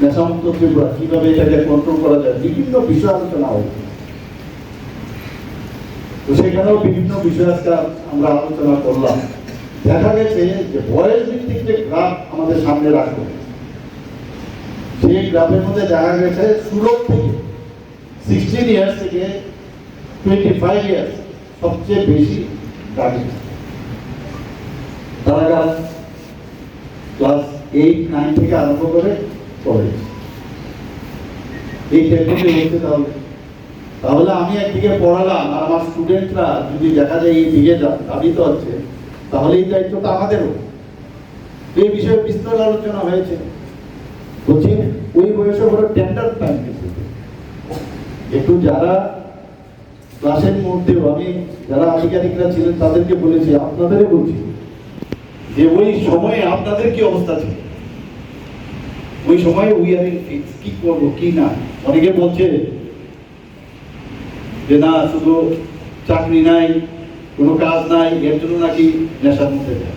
নেশামুক্ত ত্রিপুরা কীভাবে এটাকে কন্ট্রোল করা যায় বিভিন্ন বিষয় আলোচনা হয়েছে তো সেখানেও বিভিন্ন বিষয় আজকে আমরা আলোচনা করলাম দেখা গেছে যে বয়স ভিত্তিক যে গ্রাফ আমাদের সামনে রাখব সেই গ্রাফের মধ্যে দেখা গেছে সুরত থেকে সিক্সটিন ইয়ার্স থেকে টোয়েন্টি ফাইভ ইয়ার্স সবচেয়ে বেশি গাড়ি তারা ক্লাস এইট নাইন থেকে আরম্ভ করে কলেজ এই হচ্ছে তাহলে তাহলে আমি একদিকে পড়ালাম, আর আমার স্টুডেন্টরা যদি দেখা যায় এই দিকে হচ্ছে, তাহলে এই দায়িত্বটা আমাদেরও। এই বিষয়ে বিস্তর আলোচনা হয়েছে। বলছি, ওই বয়সে ওরা টেন্ডার টাইম একটু যারা ক্লাসের মধ্যেও, আমি, যারা আধিকারিকরা ছিলেন, তাদেরকে বলেছি আপনাদেরই বলছি যে ওই সময়ে আপনাদের কি অবস্থা ছিল? ওই সময় উই আর কি করব, কি না? অনেকে বলছে যে, না, শুধু চাকরি নাই, কোনো কাজ নাই, এর জন্য নাকি নেশার মধ্যে যায়।